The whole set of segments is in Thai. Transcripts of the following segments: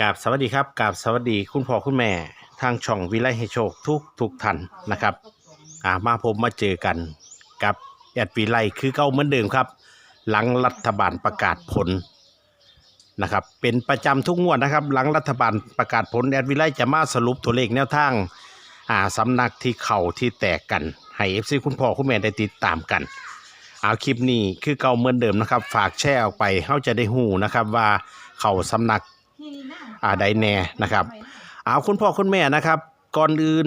กราบสวัสดีครับกราบสวัสดีคุณพ่อคุณแม่ทางช่องวิไลให้โชคทุกทุกท่านนะครับอ่ามาพบมาเจอกันกับแอดวิไลคือเก่าเหมือนเดิมครับ หลังรัฐบาลประกาศผลนะครับเป็นประจำทุกงวดนะครับ หลังรัฐบาลประกาศผลแอดวิไลจะมาสรุปตัวเลขแนวทางอ่าสำนักที่เข่าที่แตกกันให้เอฟซีคุณพ่อคุณแม่ได้ติดตามกันเอาคลิปนี้คือเก่าเหมือนเดิมนะครับ ฝากแชร์ออกไปเขาจะได้หูนะครับว่าเข่าสำนัก อ่าใดแน่นะครับเอาคุณพ่อคุณแม่นะครับ ก่อนอื่น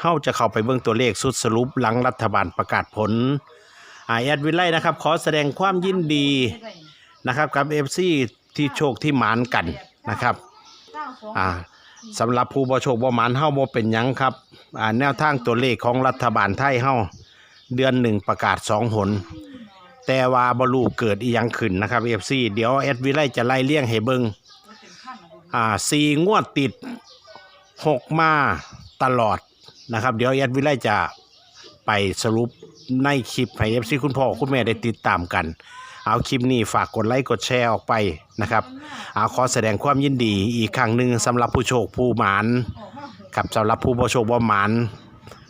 เขาจะเข้าไปเบิ่งตัวเลขสุดสรุปหลังรัฐบาลประกาศผลอาแอดวิไลนะครับ ขอแสดงความยินดีนะครับกับเอฟซีที่โชคที่หมานกันนะครับอ่าสำหรับผู้บ่โชคบ่หมานเฮาบ่เป็นหยังครับอ่าแนวทางตัวเลขของรัฐบาลไทยเฮาเดือนหนึ่งประกาศสองหน แต่ว่าบ่รู้เกิดอีหยังขึ้นนะครับ FC เดี๋ยวแอดวิไลจะไล่เลี่ยงให้เบิ่ง อ่าสี่งวดติดหกมาตลอดนะครับ เดี๋ยวแอดวิไลจะไปสรุปในคลิปให้เอฟซีคุณพ่อคุณแม่ได้ติดตามกัน เอาคลิปนี้ฝากกดไลค์กดแชร์ออกไปนะครับเอาขอแสดงความยินดีอีกครั้งหนึ่งสำหรับผู้โชคผู้หมานกับสำหรับผู้บ่โชคบ่หมาน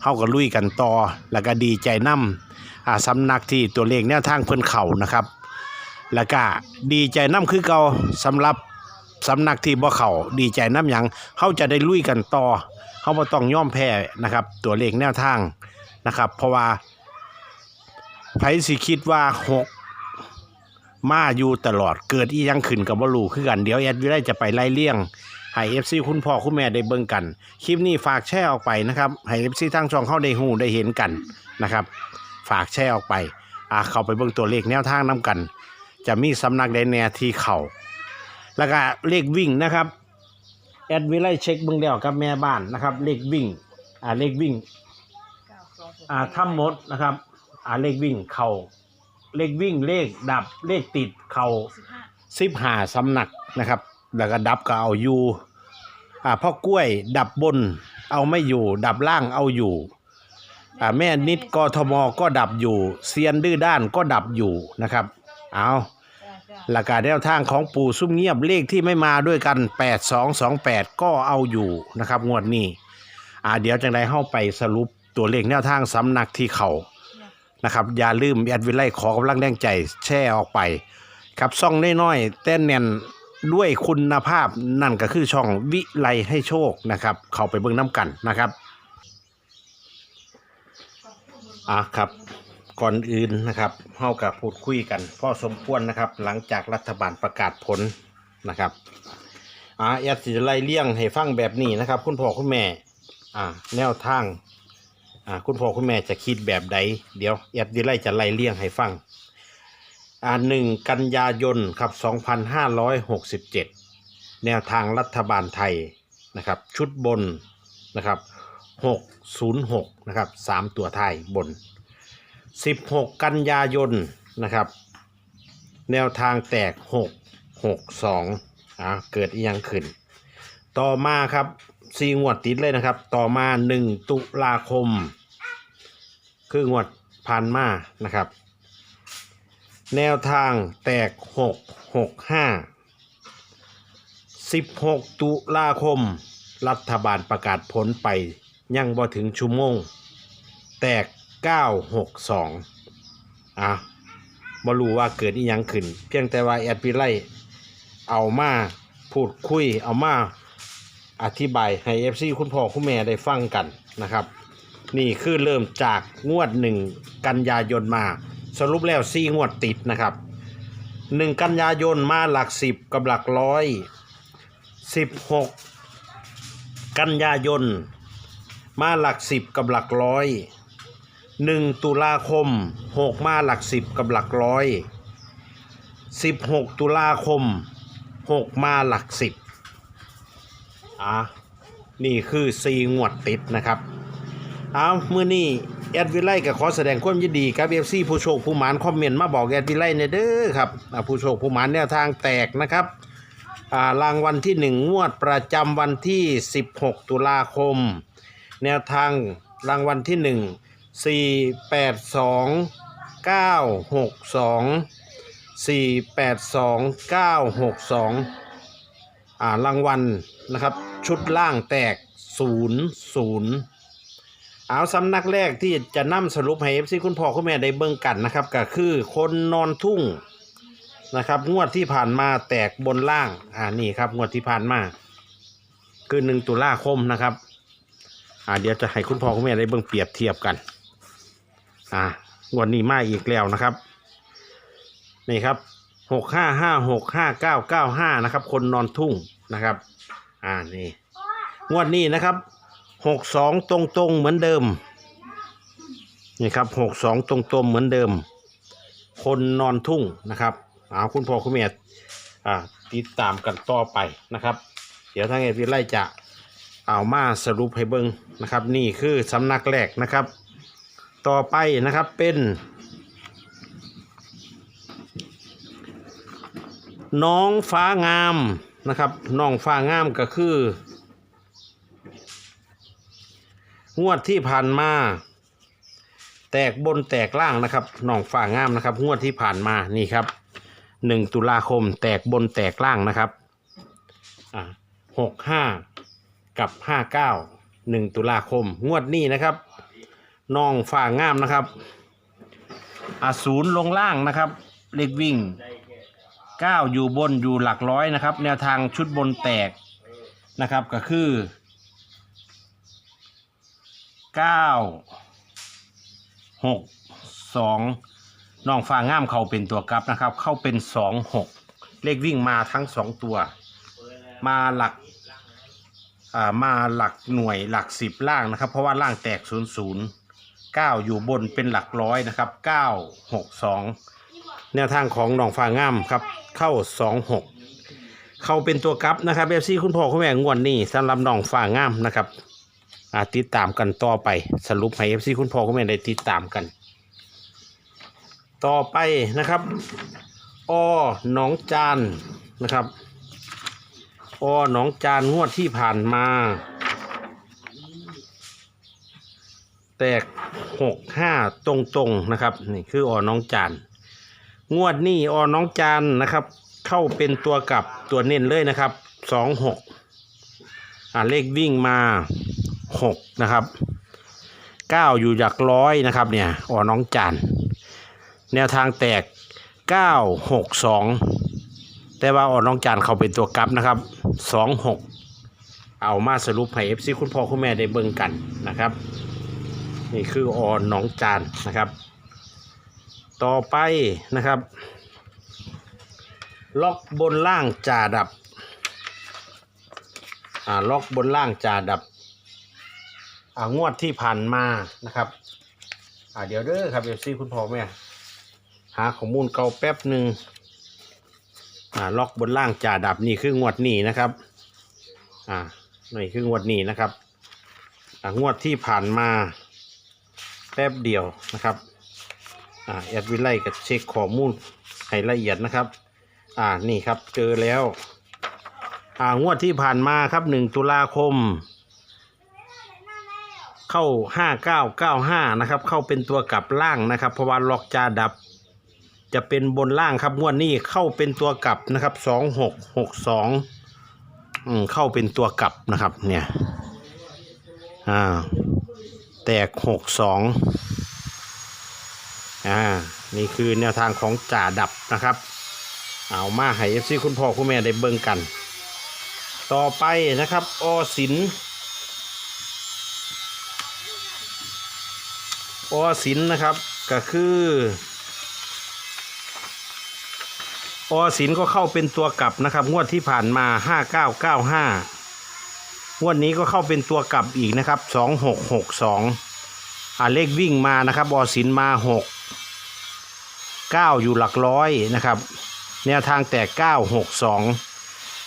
เฮาก็ลุยกันต่อ แล้วก็ดีใจนํอ่าสำนักที่ตัวเลขแนวทางเพิ่นเข่านะครับ แล้วก็ดีใจน้ำคือเก่าสำหรับ สำนักที่บ่เขาดีใจน้ำหยังเขาจะได้ลุยกันต่อเขาบ่ต้องย่อมแพ้นะครับ ตัวเลขแนวทางนะครับ เพราะว่าไผสิคิดว่าหกมาอยู่ตลอดเกิดอียังขึ้นกับบ่รู้คือกันเดี๋ยวแอดวิไลจะไปไล่เลี่ยงให้ FC คุณพ่อคุณแม่ได้เบิ่งกัน คลิปนี้ฝากแชร์ออกไปนะครับให้ FC ทางช่องเข้าได้ฮู้ได้เห็นกันนะครับ ฝากแชร์ออกไปอ่าเข้าไปเบิ่งตัวเลขแนวทางนํกัน จะมีสำนักใดแน่ที่เข่า แล้วก็เลขวิ่งนะครับแอดวิไลเช็คเบื้องเดียวกับแม่บ้านนะครับ เลขวิ่งอ่าเลขวิ่งอ่าทั้งหมดนะครับอ่าเลขวิ่งเข่าเลขวิ่งเลขดับเลขติดเข่าสิบหาสำนักนะครับ แล้วก็ดับก็เอาอยู่อ่าพ่อกล้วยดับบนเอาไม่อยู่ ดับล่างเอาอยู่อ่าแม่นิดกทมก็ดับอยู่เซียนดื้อด้านก็ดับอยู่นะครับ เอา หลักการแนวทางของปู่ซุ่มเงียบเลขที่ไม่มาด้วยกัน 8228 ก็เอาอยู่นะครับงวดนี้อ่าเดี๋ยวจังไดเข้าไปสรุปตัวเลขแนวทางสำนักที่เขานะครับอย่าลืมแอดวิไลขอกำลังแรงใจแช่ออกไป ครับช่องน้อยๆแต่แน่นด้วยคุณภาพนั่นก็คือช่องวิไลให้โชคนะครับ เข้าไปเบิ่งน้ำกันนะครับอะครับ ก่อนอื่นนะครับเฮากับพูดคุยกันพ่อสมควรนะครับ หลังจากรัฐบาลประกาศผลนะครับอ่าแอดสิไล่เลี่ยงให้ฟังแบบนี้นะครับ คุณพ่อคุณแม่อ่าแนวทางอ่าคุณพ่อคุณแม่จะคิดแบบใดเดี๋ยวแอดสิไล่จะไล่เลี่ยงให้ฟังอ่าหนึ่งกันยายนครับ2567แนวทางรัฐบาลไทยนะครับ ชุดบนนะครับ606นย์หกนะครับสามตัวไทยบน 16 กันยายนนะครับ แนวทางแตก 6 6 2อ่าเกิดอียังขึ้น ต่อมาครับซีงวดติดเลยนะครับ ต่อมา 1 ตุลาคม คืองวดผ่านมานะครับ แนวทางแตก 6 6 5 16 ตุลาคม รัฐบาลประกาศผลไป ยังบ่ถึงชั่วโมง แตก 962อะบ่รู้ว่าเกิดอีหยังขึ้น เพียงแต่ว่าแอดวิไลเอามาพูดคุยเอามาอธิบายให้ FC คุณพ่อคุณแม่ได้ฟังกันนะครับ นี่คือเริ่มจากงวดหนึ่งกันยายนมา สรุปแล้วสี่งวดติดนะครับหนึ่งกันยายนมาหลักสิบกับหลักร้อยสิบหกกันยายนมาหลักสิบกับหลักร้อย หนึ่งตุลาคมหกมาหลักสิบกับหลักร้อยสิบหกตุลาคมหกมาหลักสิบอะนี่คือซีงวดติดนะครับเอาเมื่อนี้แอดวิไลก็ขอแสดงความยินดีกับเอฟซีผู้โชคผู้หมานคอมเมนต์มาบอกแอดวิไลเนี่ยเด้อครับผู้โชคผู้หมานแนวทางแตกนะครับอ่ารางวัลที่หนึ่งงวดประจำวันที่ 16 ตุลาคม แนวทางรางวัลที่หนึ่ง สี่แปดสองเก้าหกสองสี่แปดสองเก้าหกสองอ่ารางวัลนะครับ ชุดล่างแตกศูนย์ศูนย์เอาสำนักแรกที่จะนำสรุปให้เอฟซีคุณพ่อคุณแม่ได้เบิ่งกันนะครับ ก็คือคนนอนทุ่งนะครับงวดที่ผ่านมาแตกบนล่างอ่านี่ครับงวดที่ผ่านมาคือหนึ่งตุลาคมนะครับอ่าเดี๋ยวจะให้คุณพ่อคุณแม่ได้เบิ่งเปรียบเทียบกัน อ่างวดนี้มาอีกแล้วนะครับ นี่ครับหกห้าห้าหกห้าเก้าเก้าห้านะครับ คนนอนทุ่งนะครับ อ่านี่งวดนี้นะครับหกสองตรงตรงเหมือนเดิม นี่ครับหกสองตรงตรงเหมือนเดิม คนนอนทุ่งนะครับเอาคุณพ่อคุณแม่อ่าติดตามกันต่อไปนะครับ เดี๋ยวทางเอพีไล่จะเอามาสรุปให้เบิ้งนะครับ นี่คือสำนักแรกนะครับ ต่อไปนะครับเป็น น้องฟ้างามนะครับน้องฟ้างามก็คือ งวดที่ผ่านมา แตกบนแตกล่างนะครับน้องฟ้างามนะครับ งวดที่ผ่านมานี่ครับหนึ่งตุลาคมแตกบนแตกล่างนะครับหกห้ากับห้าเก้าหนึ่งตุลาคมงวดนี้นะครับ น้องฟ้างามนะครับอาศูนย์ลงล่างนะครับเลขวิ่งเก้าอยู่บนอยู่หลักร้อยนะครับ แนวทางชุดบนแตกนะครับก็คือเก้าหกสองน้องฟาง่ามเขาเป็นตัวกลับนะครับ เข้าเป็นสองหกเลขวิ่งมาทั้งสองตัว มาหลักอ่ามาหลักหน่วยหลักสิบล่างนะครับ เพราะว่าล่างแตกศูนย์ศูนย์ เก้าอยู่บนเป็นหลักร้อยนะครับเก้าหกสองแนวทางของหนองฟางงามครับเข้าสองหกเข้าเป็นตัวกับนะครับเอฟซีคุณพ่อคุณแม่งวดนี้สำหรับหนองฟางงามนะครับอาติดตามกันต่อไปสรุปให้เอฟซีคุณพ่อคุณแม่ได้ติดตามกัน ต่อไปนะครับอหนองจานนะครับอหนองจานงวดที่ผ่านมา แตกหกห้าตรงๆนะครับ นี่คืออหนองจานงวดนี้ออน้องจานนะครับ เข้าเป็นตัวกลับตัวเน้นเลยนะครับสองหกอ่าเลขวิ่งมาหกนะครับเก้าอยู่หลักร้อยนะครับเนี่ยออน้องจานแนวทางแตกเก้าหกสองแต่ว่าออน้องจานเขาเป็นตัวกลับนะครับสองหกเอามาสรุปให้เอฟซีคุณพ่อคุณแม่ได้เบิ่งกันนะครับ นี่คือออน้องจานนะครับ ต่อไปนะครับ ล็อกบนล่างจ่าดับอ่าล็อกบนล่างจ่าดับอ่างวดที่ผ่านมานะครับอ่าเดี๋ยวเด้อครับเอฟซีคุณพ่อแม่หาข้อมูลเก่าแป๊บหนึ่งอ่าล็อกบนล่างจ่าดับนี่คืองวดนี้นะครับอ่านี่คืองวดนี้นะครับอ่างวดที่ผ่านมา ป๊บเดียวนะครับอ่าแอดวิไลก็เช็คข้อมูลให้ละเอียดนะครับ อ่านี่ครับเจอแล้ว อ่างวดที่ผ่านมาครับหนึ่งตุลาคม เข้าห้าเก้าเก้าห้านะครับ เข้าเป็นตัวกลับล่างนะครับ เพราะว่าล็อกจาดับ จะเป็นบนล่างครับงวดนี้เข้าเป็นตัวกลับนะครับสองหกหกสองเข้าเป็นตัวกลับนะครับ เนี่ยอ่า แตกหกสองอ่า นี่คือแนวทางของจ่าดับนะครับ เอามาให้เอฟซีคุณพ่อคุณแม่ได้เบิ่งกัน ต่อไปนะครับ อสิน อสินนะครับ ก็คืออสินก็เข้าเป็นตัวกลับนะครับ งวดที่ผ่านมา 5995 งวดนี้ก็เข้าเป็นตัวกลับอีกนะครับ2662อ่าเลขวิ่งมานะครับอสินมาหกเก้าอยู่หลักร้อยนะครับแนวทางแต่เก้าหกสอง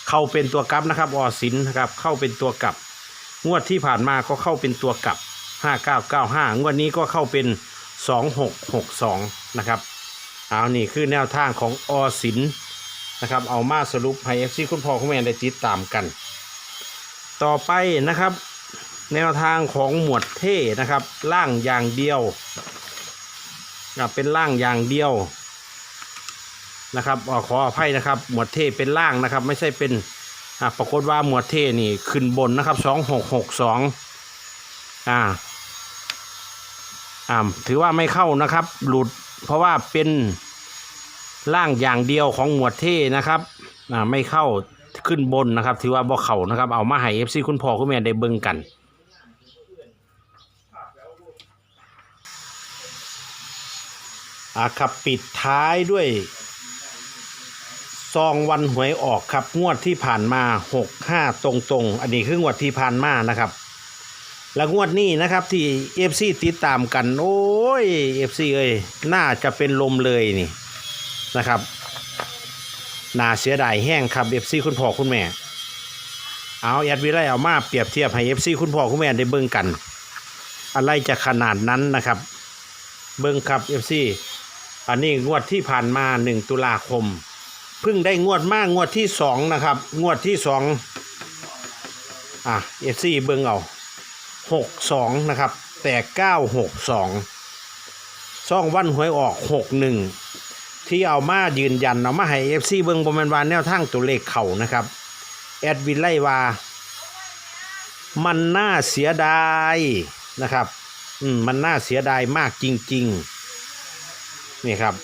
เข้าเป็นตัวกลับนะครับอสินนะครับเข้าเป็นตัวกลับ งวดที่ผ่านมาก็เข้าเป็นตัวกลับห้าเก้าเก้าห้างวดนี้ก็เข้าเป็นสองหกหกสองนะครับเอานี่คือแนวทางของอสินนะครับเอามาสรุปให้เอฟซีคุณพ่อคุณแม่ได้ติดตามกัน ต่อไปนะครับ แนวทางของหมวดเท่นะครับ ล่างอย่างเดียวอะเป็นล่างอย่างเดียวนะครับอขออภัยนะครับ หมวดเท่เป็นล่างนะครับ ไม่ใช่เป็นอ่าปรากฏว่าหมวดเทนี่ขึ้นบนนะครับสองหกหกสองอ่าอ่าถือว่าไม่เข้านะครับ หลุดเพราะว่าเป็นร่างอย่างเดียวของหมวดเทนะครับอ่าไม่เข้า ขึ้นบนนะครับ ถือว่าบ่เข้านะครับ เอามาให้เอฟซีคุณพ่อคุณแม่ได้เบิ่งกัน อ่าครับปิดท้ายด้วยซองวันหวยออกครับงวดที่ผ่านมาหกห้าตรงๆ อันนี้คืองวดที่ผ่านมานะครับ แล้วงวดนี้นะครับที่เอฟซีติดตามกัน โอ้ยเอฟซีเอ้ยน่าจะเป็นลมเลยนี่นะครับ น่าเสียดายแห้งครับเอฟซีคุณพ่อคุณแม่ เอาแอดวิไลเอามาเปรียบเทียบให้เอฟซีคุณพ่อคุณแม่ได้เบิ่งกัน อะไรจะขนาดนั้นนะครับ เบิ่งครับเอฟซีอันนี้งวดที่ผ่านมาหนึ่งตุลาคมเพิ่งได้งวดมากงวดที่สองนะครับ งวดที่สองอะเอฟซีเบิ่งเอาหกสองนะครับ แต่เก้าหกสองซ่องวันหวยออกหกหนึ่ง ที่เอามายืนยันเอามาให้เอฟซีเบิงบนแมนวานแนวทางตัวเลขเข่านะครับแอดวินไล่วามันน่าเสียดายนะครับ อืมมันน่าเสียดายมากจริง ๆ นี่ครับ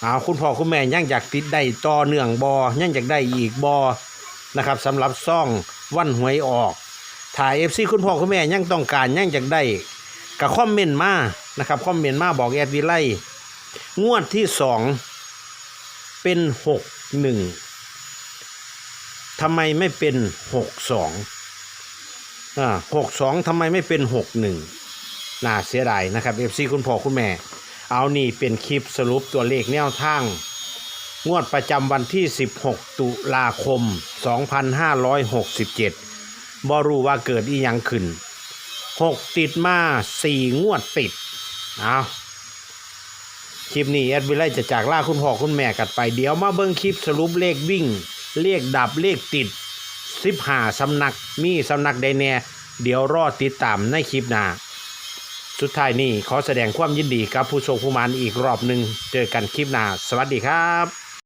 เอาคุณพ่อคุณแม่ยังอยากติดได้ต่อเนื่องบอยังอยากได้อีกบอนะครับสำหรับซ่องวันหวยออกถ่ายเอฟซีคุณพ่อคุณแม่ยังต้องการยังอยากได้กับคอมเมนต์มานะครับคอมเมนต์มาบอกแอดวิไล งวดที่สองเป็นหกหนึ่งทำไมไม่เป็นหกสองอ่าหกสองทำไมไม่เป็นหกหนึ่งน่าเสียดายนะครับเอฟซีคุณพ่อคุณแม่ เอานี่เป็นคลิปสรุปตัวเลขแนวทาง งวดประจำวันที่ 16 ตุลาคม 2567บ่รู้ว่าเกิดอีหยังขึ้น 6 ติดมา 4 งวดติด เอา คลิปนี้แอดวิไลจะจากล่าคุณพ่อคุณแม่กันไปเดี๋ยวมาเบิ้งคลิปสรุปเลขวิ่ง เลขดับเลขติด15สำนักมีสำนักใดแน่ เดี๋ยวรอติดตามในคลิปหน้าสุดท้ายนี้ขอแสดงความยินดีกับผู้ชมผู้มานอีกรอบหนึ่งเจอกันคลิปหน้า สวัสดีครับ